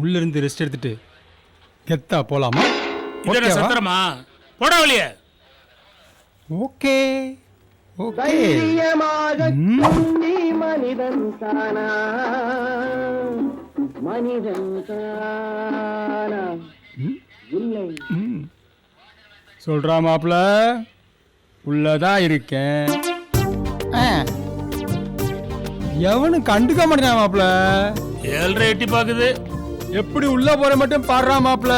உள்ள இருந்து ரெஸ்ட் எடுத்துட்டு கெத்தா போலாமா? இதென்ன? சத்திரமா? போடா வெளியே ஓகே ஓகே மனிதன் தானா? மனிதன் தானா? இல்லை. சொல்றா மாப்ள உள்ளதான் இருக்கேன். ஆ. எவனும் கண்டுக்க மாட்டேன் மாப்ள ஏழ்ரை எட்டி பாக்குது. எப்படி உள்ள போற மட்டும் பாடுறா மாப்ள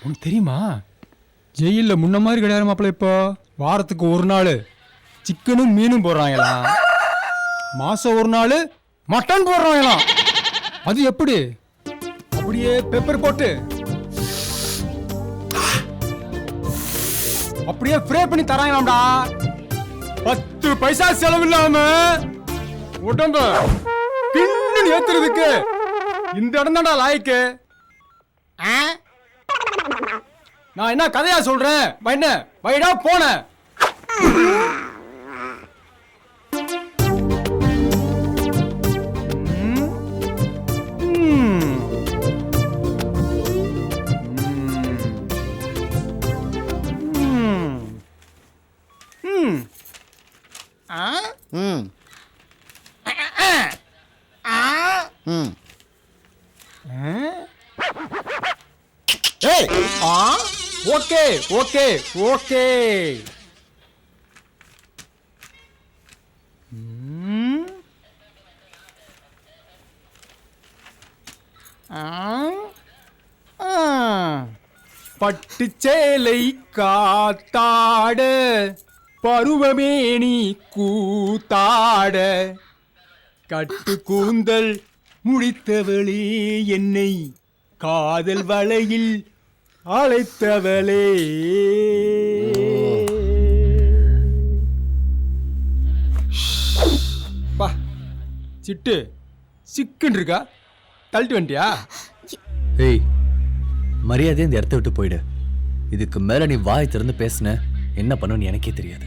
உனக்கு தெரியுமா? ஜெயில்ல முன்ன மாதிரி கிடையாது மாப்ள இப்போ. வாரத்துக்கு ஒரு நாள் சிக்கனும் மீனும் போடுறாங்களாம் மாசம் ஒரு நாள் மட்டன் போடுறாங்களாம் அது எப்படி? அப்படியே பெப்பர் போட்டு. அப்படியே ஃப்ரே பண்ணி தராங்களாம்டா. பத்து பைசா செலவில்லாம உடம்ப கிண்ணு ஏத்துறதுக்கு? இந்த இடம் தான்டா லாய்க்கு. ஆ? நான் என்ன கதையா சொல்றேன்? என்ன? வைடா போன. Okay okay okay. பட்டுச்சேலை காத்தாட பருவமேனி கூத்தாட. கட்டு கூந்தல் முடித்தவளே என்னை காதல் வலையில் அழைத்தவளே. பா சிட்டு. சிக்குன்னு இருக்கா தள்ளிட்டு வந்துட்டியா? ஏய் மரியாதையை இந்த இடத்த விட்டு போயிடு. இதுக்கு மேல நீ வாய் திறந்து பேசுன என்ன பண்ணுன்னு எனக்கே தெரியாது.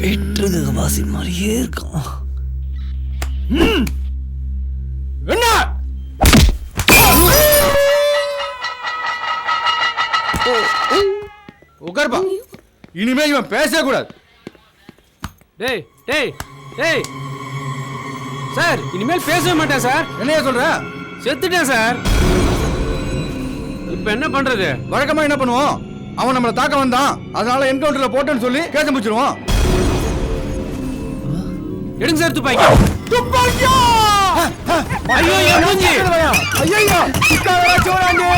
வெற்றுக வாசி மாதிரியே இருக்கான். என்ன? உட்கார்ப்பா இனிமே இவன் பேசவே கூடாது டேய் டேய் டேய். சார் இனிமேல் பேசவே மாட்டேன் சார். என்னைய சொல்ற? செத்துட்டேன் சார். இப்போ என்ன பண்றது? வழக்கமா என்ன பண்ணுவோம்? அவன் நம்மளை தாக்க வந்தான். அதனால என்கவுண்டர்ல போட்டேன்னு சொல்லி கேச முடிச்சிருவோம். எடுங்க சார் துப்பாக்கி. துப்பாக்கியா? ஐயோ, என் மூஞ்சி. ஐயோ சிக்காதடா சோறாண்டி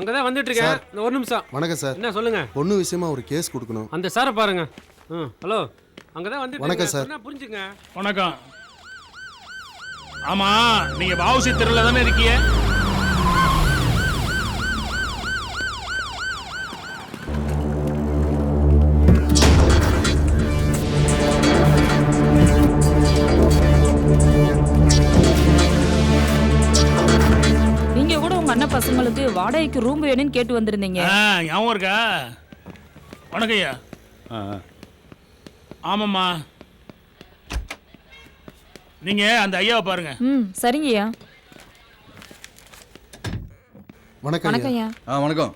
அங்கதான் வந்துட்டு இருக்கேன் இந்த ஒரு நிமிஷம். வணக்கம் சார். என்ன சொல்லுங்க? பொண்ணு விஷயமா ஒரு கேஸ் கொடுக்கணும். அந்த சாரை பாருங்க. ம் ஹலோ. அங்கதான் வந்துட்டு வணக்கம். சார். புரிஞ்சுங்க. வணக்கம். ஆமா நீங்க வாவுசி தெருல தானே இருக்கீங்க? வாடகைக்கு ரூம் வேணும்னு கேட்டு வந்திருந்தீங்க. ஞாபகம் இருக்கா? வணக்கம் ஐயா ஆமாம்மா. நீங்க அந்த ஐயாவை பாருங்க. ம் சரிங்கய்யா. வணக்கம் வணக்கம் ஐயா. ஐயா ஆ வணக்கம்.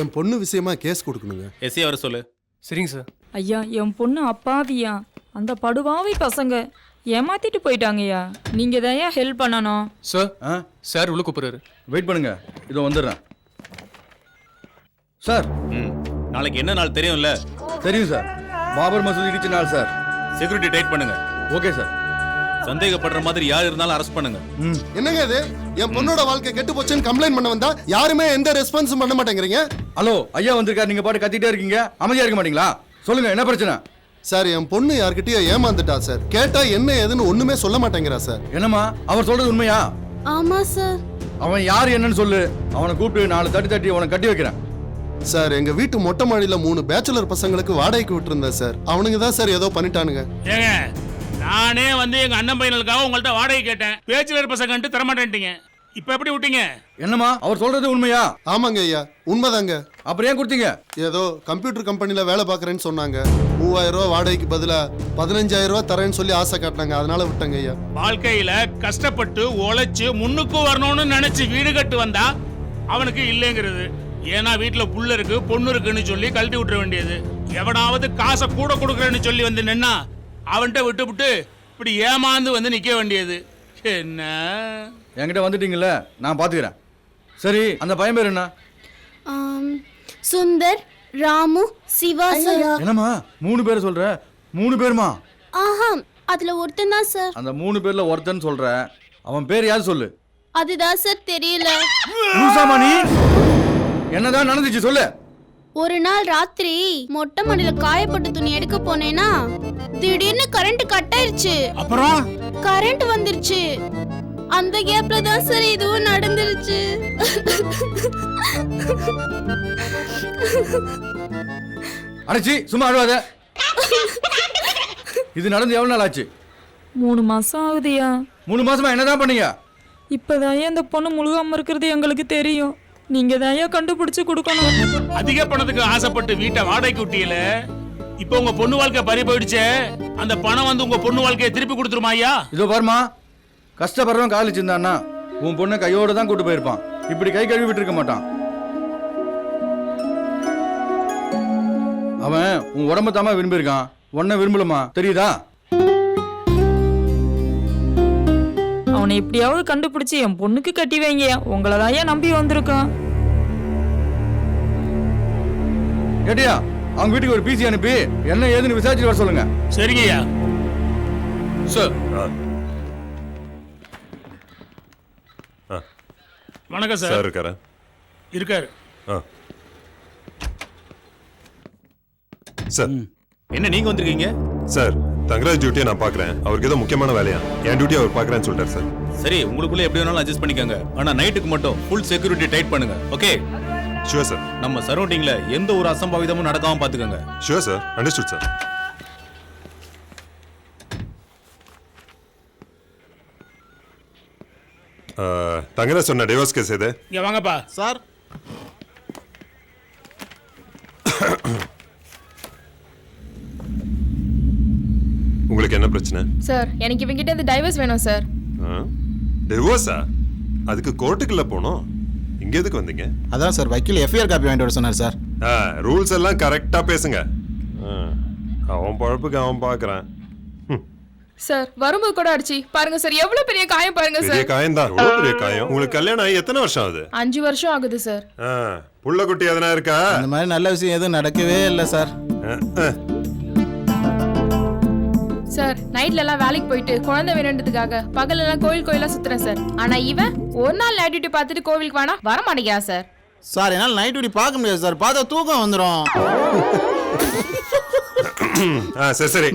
என் பொண்ணு விஷயமா கேஸ் கொடுக்கணுங்க. எஸ்ஏ வர சொல்லு. சரிங்க சார். ஐயா என் பொண்ணு அப்பாவியா. அந்த படுபாவி பசங்க. ஏமாத்திட்டு போயிட்டாங்கய்யா. நீங்க தான் ஹெல்ப் பண்ணணும். சார் ஆ சார் உள்ள கூப்பிடுறாரு. வெயிட் பண்ணுங்க. இதோ வந்துடுறேன். சார் ம் நாளைக்கு என்ன நாள் தெரியும்ல? தெரியும் சார் பாபர் மசூதி இடிச்ச நாள் சார் செக்யூரிட்டி டைட் பண்ணுங்க. ஓகே சார் சந்தேகப்படுற மாதிரி யார் இருந்தாலும் அரெஸ்ட் பண்ணுங்க. ம். என்னங்க இது? என் பொண்ணோட வாழ்க்கை கெட்டு போச்சுன்னு கம்ப்ளைண்ட் பண்ண வந்தா யாருமே எந்த ரெஸ்பான்ஸும் பண்ண மாட்டேங்கிறீங்க? ஹலோ ஐயா வந்திருக்காரு. நீங்க பாட்டு கத்திட்டே இருக்கீங்க. அமைதியா இருக்க மாட்டீங்களா? சொல்லுங்க என்ன பிரச்சனை? சார் என் பொண்ணு யார்கிட்டயோ ஏமாந்துட்டா சார். கேட்டா என்ன ஏதுன்னு ஒண்ணுமே சொல்ல மாட்டேங்கிறா சார். என்னம்மா அவர் சொல்றது உண்மையா? ஆமா சார். அவன் யார் என்னன்னு சொல்லு. அவனை கூப்பிட்டு நாலு தட்டி தட்டி அவனை கட்டி வைக்கிறேன். சார் எங்க வீட்டு மொட்டை மாடியில மூணு பேச்சுலர் பசங்களுக்கு வாடகைக்கு விட்டுருந்தேன் சார். அவனுங்க தான் சார் ஏதோ பண்ணிட்டானுங்க. ஏங்க நானே வந்து எங்க அண்ணன் பையனுக்காக உங்கள்ட்ட வாடகை கேட்டேன். பேச்சுலர் பசங்கன்ட்டு தரமாட்டேன்ட்டீங்க. இப்ப எப்படி விட்டீங்க? என்னம்மா அவர் சொல்றது உண்மையா? ஆமாங்க ஐயா உண்மைதாங்க. அப்புறம் ஏன் கொடுத்தீங்க? ஏதோ கம்ப்யூட்டர் கம்பெனில வேலை பார்க்குறேன்னு சொன்னாங்க. மூவாயிரம் ரூபா வாடகைக்கு பதிலா பதினஞ்சாயிரம் ரூபா தரேன்னு சொல்லி ஆசை காட்டினாங்க. அதனால விட்டங்க ஐயா. வாழ்க்கையில கஷ்டப்பட்டு உழைச்சு முன்னுக்கு வரணும்னு நினைச்சு வீடு கட்டு வந்தா அவனுக்கு இல்லைங்கிறது. ஏன்னா வீட்டுல புள்ள இருக்கு பொண்ணு இருக்குன்னு சொல்லி கழட்டி விட்டுற வேண்டியது. எவனாவது காசை கூட கொடுக்குறேன்னு சொல்லி வந்து நின்னா அவன்கிட்ட விட்டு விட்டு இப்படி ஏமாந்து வந்து நிக்க வேண்டியது. என்ன? என்கிட்ட வந்துட்டீங்கல்ல நான் பாத்துக்கிறேன். சரி அந்த பையன் பேர் என்ன? ஆம், சுந்தர் ராமு சிவா சார். என்னம்மா மூணு பேர் சொல்ற? மூணு பேருமா? ஆஹா அதுல ஒருத்தன் தான் சார். அந்த மூணு பேர்ல ஒருத்தன் சொல்ற. அவன் பேர் யார் சொல்லு? அதுதான் சார் தெரியல. லூசாமா நீ? என்னதான் நடந்துச்சு சொல்லு. ஒரு நாள் ராத்திரி மொட்டை மாடியில காயப்பட்ட துணி எடுக்க போனேனா திடீர்னு கரண்ட் கட் ஆயிருச்சு. அப்புறம்? கரண்ட் வந்துருச்சு. அந்த கேப்ல தான் சார் இதுவும் நடந்துருச்சு. அடைச்சி சும்மா அழுவாத. இது நடந்து எவ்வளவு நாள் ஆச்சு? மூணு மாசம் ஆகுதுயா. மூணு மாசமா என்னதான் பண்ணீங்க? இப்பதான் இந்த பொண்ணு முழுகாம இருக்கிறது எங்களுக்கு தெரியும். நீங்க தான் கண்டுபிடிச்சு கொடுக்கணும். அதிக பணத்துக்கு ஆசைப்பட்டு வீட்டை வாடகைக்கு விட்டீல இப்போ உங்க பொண்ணு வாழ்க்கை பறி போயிடுச்சே. அந்த பணம் வந்து உங்க பொண்ணு வாழ்க்கையை திருப்பி கொடுத்துருமா ஐயா? இதோ பாருமா கஷ்டப்படுறவன் காலிச்சிருந்தான்னா உன் பொண்ணை கையோட தான் கூட்டு போயிருப்பான். இப்படி கை கழுவி விட்டு இருக்க மாட்டான். அவன் உன் உடம்ப தாமா விரும்பியிருக்கான். உன்னை விரும்பலமா தெரியுதா? அவனை எப்படியாவது கண்டுபிடிச்சு என் பொண்ணுக்கு கட்டி வைங்க. உங்களை தான் நம்பி வந்திருக்கான்? கேட்டியா? அவங்க வீட்டுக்கு ஒரு பிசி அனுப்பி என்ன ஏதுன்னு விசாரிச்சுட்டு வர சொல்லுங்க. சரிங்க ஐயா சார் வணக்கம் சார். சார் இருக்காரா. இருக்காரு. ஆ. சார். என்ன நீங்க வந்திருக்கீங்க? சார் தங்கராஜ் டியூட்டியை நான் பார்க்குறேன் அவருக்கு ஏதோ முக்கியமான வேலையா? என் டியூட்டி அவர் பார்க்குறேன்னு சொல்லிட்டார் சார். சரி உங்களுக்குள்ள எப்படி வேணாலும் அட்ஜஸ்ட் பண்ணிக்கோங்க. ஆனா நைட்டுக்கு மட்டும் ஃபுல் செக்யூரிட்டி டைட் பண்ணுங்க. ஓகே ஷுவர் சார் நம்ம சரௌண்டிங்ல எந்த ஒரு அசம்பாவிதமும் நடக்காம பாத்துக்கோங்க. Sure sir understood sir Thangaraj சொன்ன டிவோர்ஸ் கேஸ் எது? இங்க வாங்கப்பா. சார். உங்களுக்கு என்ன பிரச்சனை? சார் எனக்கு இவங்கிட்ட இந்த டைவர்ஸ் வேணும் சார் டிவோர்ஸா அதுக்கு கோர்ட்டுக்குள்ள போனோம். இங்க எதுக்கு வந்தீங்க? அதான் சார் வக்கீல் எஃப்ஐஆர் காப்பி வாங்கிட்டு வர சொன்னார் சார் ரூல்ஸ் எல்லாம் கரெக்டா பேசுங்க. ஆ, அவன் பழப்புக்கு அவன் பார்க்கறான் சார் வரும்போது கூட அடிச்சு. பாருங்க சார் எவ்வளவு பெரிய காயம் பாருங்க பெரிய காயம் தான் எவ்வளவு பெரிய காயம். உங்களுக்கு கல்யாணம் ஆகி எத்தனை வருஷம் ஆகுது? அஞ்சு வருஷம் ஆகுது சார். ஆ, புள்ள குட்டி எதனா இருக்கா? அந்த மாதிரி நல்ல விஷயம் எதுவும் நடக்கவே இல்லை சார். ஆ, ஆ. சார் நைட்ல எல்லாம் வேலைக்கு போயிட்டு குழந்தை வேணுன்றதுக்காக பகல் எல்லாம் கோயில் கோயிலா சுத்துறேன் சார். ஆனா இவன் ஒரு நாள் நைட் டியூட்டி பார்த்துட்டு கோவிலுக்கு வேணா வர மாட்டேங்கிறான் சார். சார் என்னால் நைட் டியூட்டி பார்க்க முடியாது சார். பார்த்தா தூக்கம் வந்துடும் ஆ, சரி சரி.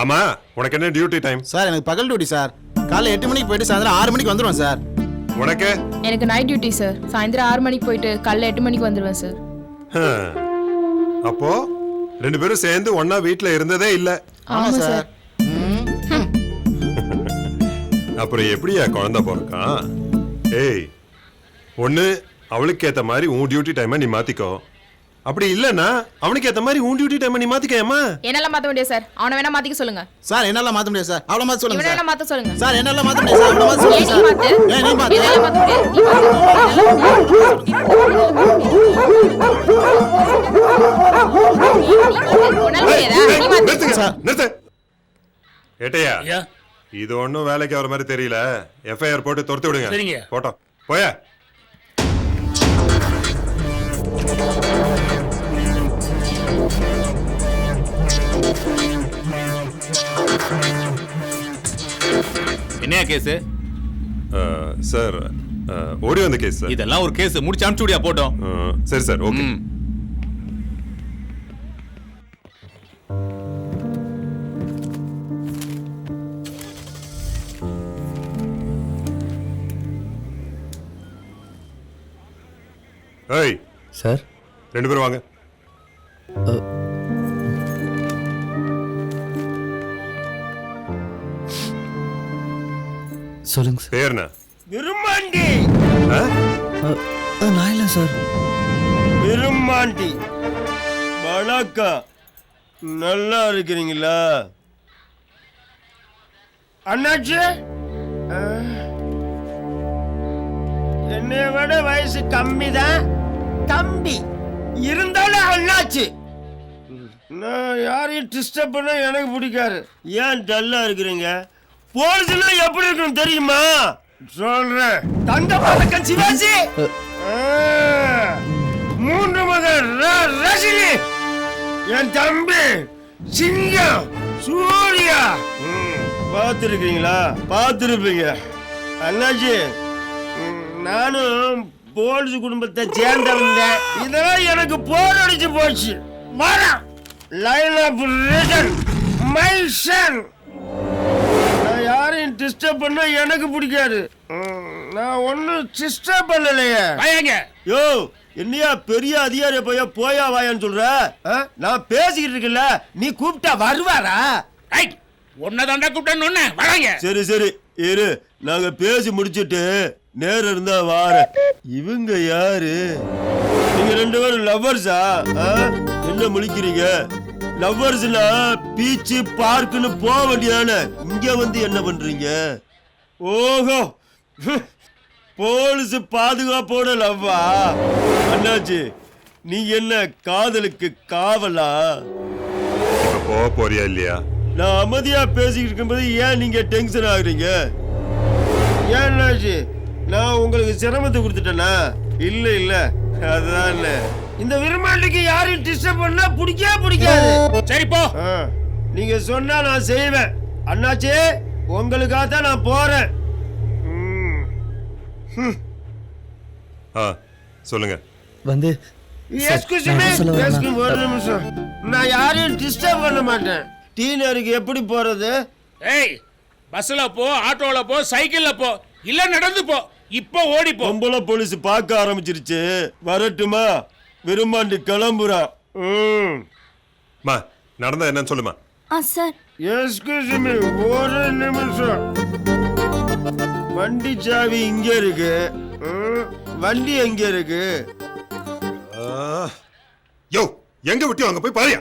ஆமா உனக்கு என்ன டியூட்டி டைம் சார் எனக்கு பகல் டியூட்டி சார். காலைல எட்டு மணிக்கு போயிட்டு சாயந்தரம் ஆறு மணிக்கு வந்துடுவேன் சார். உனக்கு? எனக்கு நைட் டியூட்டி சார். சாயந்தரம் ஆறு மணிக்கு போயிட்டு காலைல எட்டு மணிக்கு வந்துருவேன் சார். அப்போ ரெண்டு பேரும் சேர்ந்து ஒண்ணா வீட்ல இருந்ததே இல்ல. ஆமா சார். அப்புறம் எப்படியா குழந்தை பிறக்கான் ஏய் ஒண்ணு அவளுக்கு ஏத்த மாதிரி உன் டியூட்டி டைமை நீ மாத்திக்கோ. அப்படி இல்லைன்னா அவனுக்கு ஏத்த மாதிரி உன் டியூட்டி டைமை நீ மாத்திக்கேம்மா என்னெல்லாம் மாத்த முடியாது சார். அவனை வேணா மாத்திக்க சொல்லுங்க. சார் என்னால மாத்த முடியாது சார். அவ்வளோ மாத்த சொல்லுங்க சார். மாத்த சொல்லுங்க. சார் என்னால மாத்த முடியாது சார். அவ்வளோ மாத்த சொல்லுங்க நீ சார். மாத்து? ஏன் நீ மாத்து? இதெல்லாம் மாத்த முடியாது. நிறுத்துங்க சார். நிறுத்து. ஏட்டையா? இது ஒண்ணும் வேலைக்கு வர மாதிரி தெரியல. எஃப்ஐஆர் போட்டு துரத்து விடுங்க. சரிங்க. போட்டோம். போய? என்னையா கேஸ்? சார் ஓடி வந்த கேஸ் சார். இதெல்லாம் ஒரு கேஸ். முடிச்சு அனுப்பிச்சு விடியா போட்டோம். சரி சார் ஓகே. ம். ஏய். சார்? ரெண்டு பேரும் வாங்க. சொல்லுங்க சார். பேர் என்ன? விரும்மாண்டி? நான் இல்லை சார். விரும்மாண்டி! வணக்கம். நல்லா இருக்கிறீங்களா? அண்ணாச்சி. என்னை விட வயசு கம்மி தான் கம்பி. இருந்தாலும் அண்ணாச்சி. நான் யாரையும் டிஸ்டர்ப் பண்ண எனக்கு பிடிக்காது. ஏன் டல்லா இருக்கிறீங்க? போலீஸ்ல எப்படி இருக்கும் தெரியுமா? சொல்றேன். தங்க பதக்கம் சிவாஜி! மூன்று மகன் ர- ரஜினி! என் தம்பி சிங்கம் சூர்யா! பார்த்துருக்கீங்களா? பார்த்துருப்பீங்க. அண்ணாச்சி நானும் போலீஸ் குடும்பத்தை சேர்ந்தவன் இதெல்லாம் எனக்கு போர் அடிச்சு போச்சு. வரேன் line off return my son நான் யாரையும் டிஸ்டர்ப் பண்ண எனக்கு பிடிக்காது. நான் ஒன்றும் டிஸ்டர்ப் பண்ணலையே. வாயாங்க. யோ என்னையா பெரிய அதிகாரிய போய் போயா வாயான்னு சொல்ற? ஆ? நான் பேசிக்கிட்டு இருக்கல நீ கூப்பிட்டா வருவாரா? ஐ உன்னை தாண்டா கூப்பிட்டேன்னு வராங்க. சரி சரி இரு. நாங்க பேசி முடிச்சிட்டு நேரம் இருந்தா வாரேன். இவங்க யாரு? நீங்க ரெண்டு பேரும் லவ்வர்ஸா என்ன முழிக்கிறீங்க? லவ்வர்ஸ்னா பீச்சு பார்க்குன்னு போக வேண்டியதானே. இங்க வந்து என்ன பண்றீங்க? ஓஹோ. போலீஸ் பாதுகாப்போட லவ்வா? அண்ணாச்சி நீங்க என்ன காதலுக்கு காவலா? போக போறியா இல்லையா? நான் அமைதியா பேசிக்கிட்டு இருக்கும்போது ஏன் நீங்க டென்ஷன் ஆகுறீங்க? ஏன் அண்ணாச்சி நான் உங்களுக்கு சிரமத்தை கொடுத்துட்டேனா? இல்ல இல்ல. அதான் இந்த விரும்பாண்டிக்கு யாரையும் டிஸ்டர்ப் பண்ணா பிடிக்கவே பிடிக்காது. சரி போ. ஆ, நீங்க சொன்னா நான் செய்வேன். அண்ணாச்சி உங்களுக்காக தான் நான் போறேன். ம். ஆ சொல்லுங்க. வந்து ஒரு நிமிஷம். நான் யாரையும் டிஸ்டர்ப் பண்ண மாட்டேன். டீனருக்கு எப்படி போறது? ஏய் பஸ்ல போ ஆட்டோல போ சைக்கிள்ல போ. இல்ல நடந்து போ. இப்போ ஓடி போ பொம்பளை போலீஸ் பார்க்க ஆரம்பிச்சிருச்சு. வரட்டுமா? விரும்பாண்டி கிளம்புறான் ம். மா நடந்தா என்னன்னு சொல்லுமா? ஆ சார். எஸ்கியூஸ் மீ ஒரு நிமிஷம். வண்டி சாவி இங்க இருக்கு. ம், வண்டி எங்க இருக்கு? ஆ. யோ எங்க விட்டியோ அங்க போய் பாரியா.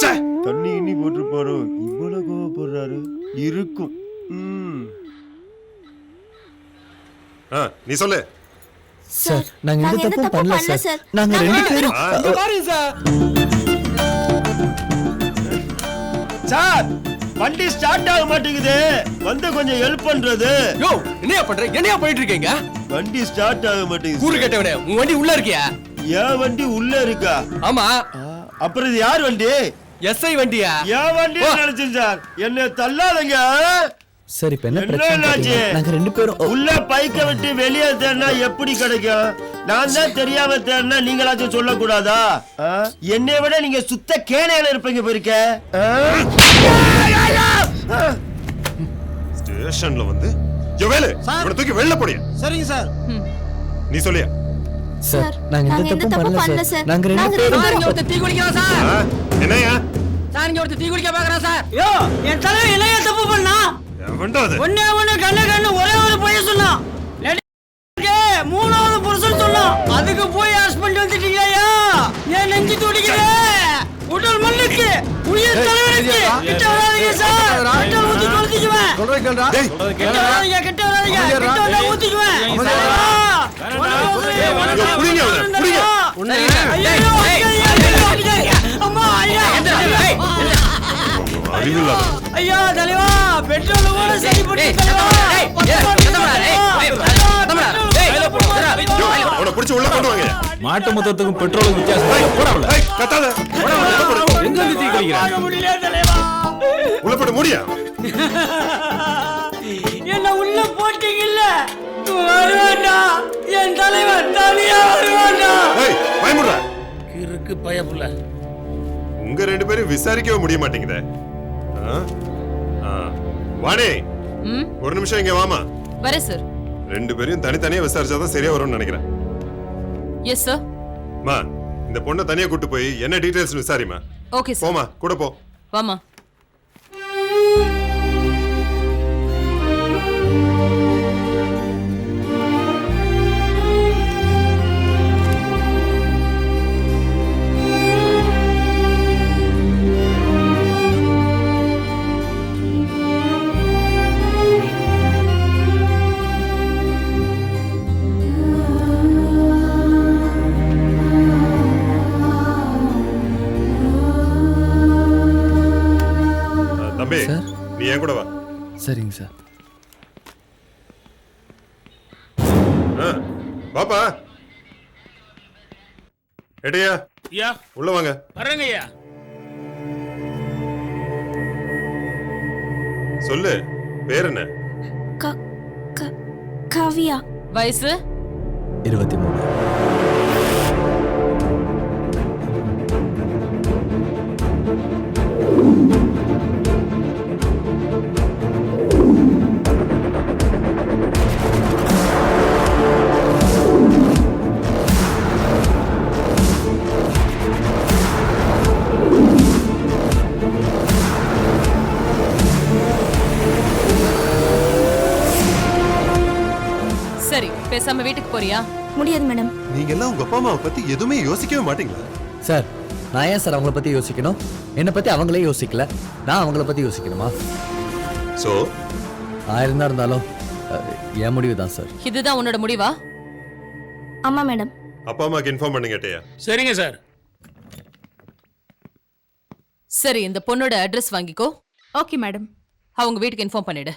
ச்சே. தண்ணி இன்னி போட்டிருப்பாரோ இவ்வளவு கோவப்படுறாரு. இருக்கும். ம். நீ சொல்லு. சார் நாங்க எந்த தப்பும் பண்ணல சார். நாங்க ரெண்டு பேரும் பாருங்க சார். சார் வண்டி ஸ்டார்ட் ஆக மாட்டேங்குது. வந்து கொஞ்சம் ஹெல்ப் பண்றது. யோ என்னையா பண்ற? என்னையா போயிட்டு இருக்கீங்க வண்டி ஸ்டார்ட் ஆக மாட்டேங்குது கூறு கேட்டவனே உன் வண்டி உள்ள இருக்கியா? என் வண்டி உள்ள இருக்கா? ஆமா. அப்புறம் இது யார் வண்டி? எஸ்ஐ வண்டியா? என் வண்டி நினைச்சேன் சார். என்ன தள்ளாதங்க. சார் இப்ப என்ன பிரச்சனை நாங்க ரெண்டு பேரும் உள்ள பைக்க விட்டு வெளியே தேடினா எப்படி கிடைக்கும்? நான் தான் தெரியாம தேடினா நீங்களாச்சும் சொல்லக்கூடாதா? என்னை விட நீங்க சுத்த கேனையில இருப்பீங்க போயிருக்க? ஸ்டேஷன்ல வந்து யோ வேலு இவனை தூக்கி வெளில போடியா? சரிங்க சார். நீ சொல்லியா? சார் நாங்க எந்த தப்பும் பண்ணல சார். நாங்க ரெண்டு பேரும் ஒருத்தர் தீ குளிக்கிறான் சார்? ஆ? என்னய்யா சார் இங்க ஒருத்தர் தீ குளிக்க சார். என் என்னையா தப்பு பண்ணா? ஒன்னே ஒண்ணு கண்ணு கண்ணு ஒரே ஒரு பொய்ய சொன்னான். மூணாவது புருஷன் சொன்னான். அதுக்கு போய் ஹஸ்பண்ட் வந்துட்டீங்களா என் நெஞ்சு துடிக்குது? உடல் மண்ணுக்கு உயிர் தலைவனுக்கு. கிட்ட வராதீங்க சார். கிட்ட ஊத்தி கொளுத்திக்குவேன் சொல்றேன் கேள்றா டேய் கிட்ட வராதீங்க கிட்ட வராதீங்க. கிட்ட வந்தா ஊத்திக்குவேன். ஐயா தலைவா பெட்ரோல் கூட சரி பண்ணி யோ, அவனை பிடிச்சு உள்ள கொண்டு வாங்க. மாட்டு மொத்தத்துக்கும் பெட்ரோலுக்கும் வித்தியாசம். போடாமல ஏய், கத்தாத. உள்ள போடு. எங்க இருந்து தீ குளிக்கிற முடியல தலைவா. உள்ள போட்டு மூடியா. என்ன உள்ள போட்டீங்கல்ல? வருவாண்டா. என் தலைவன் தனியா வருவாண்டா. ஏய் பயமுடுற. இருக்கு பயப்புல உங்க ரெண்டு பேரும் விசாரிக்கவே முடிய மாட்டேங்குதே. வாணி. ஒரு நிமிஷம் இங்க வாமா. வரேன் சார் ரெண்டு பேரையும் தனித்தனியா விசாரிச்சாதான் சரியா வரும்னு நினைக்கிறேன். எஸ் சார் மா இந்த பொண்ணை தனியா கூட்டு போய் என்ன டீடைல்ஸ் விசாரிமா ஓகே சார் போமா கூட போ. வாமா எடையா? ஐயா உள்ள வாங்க. வரேங்க ஐயா சொல்லு பேர் என்ன? க- க- காவியா. வயசு? இருபத்தி மூணு. பேசாம வீட்டுக்கு போறியா? முடியாது மேடம். நீங்க எல்லாம் உங்க அப்பா அம்மாவை பத்தி எதுவுமே யோசிக்கவே மாட்டீங்களா? சார் நான் ஏன் சார் அவங்கள பத்தி யோசிக்கணும்? என்னை பத்தி அவங்களே யோசிக்கல. நான் அவங்கள பத்தி யோசிக்கணுமா? சோ ஆயிரம் தான் இருந்தாலும் அஹ், என் முடிவு தான் சார். இதுதான் உன்னோட முடிவா? ஆமா மேடம். அப்பா அம்மாக்கு இன்ஃபார்ம் பண்ணுங்க எட்டையா சரிங்க சார். சரி இந்த பொண்ணோட அட்ரஸ் வாங்கிக்கோ. Okay madam. அவங்க வீட்டுக்கு இன்ஃபார்ம் பண்ணிடு.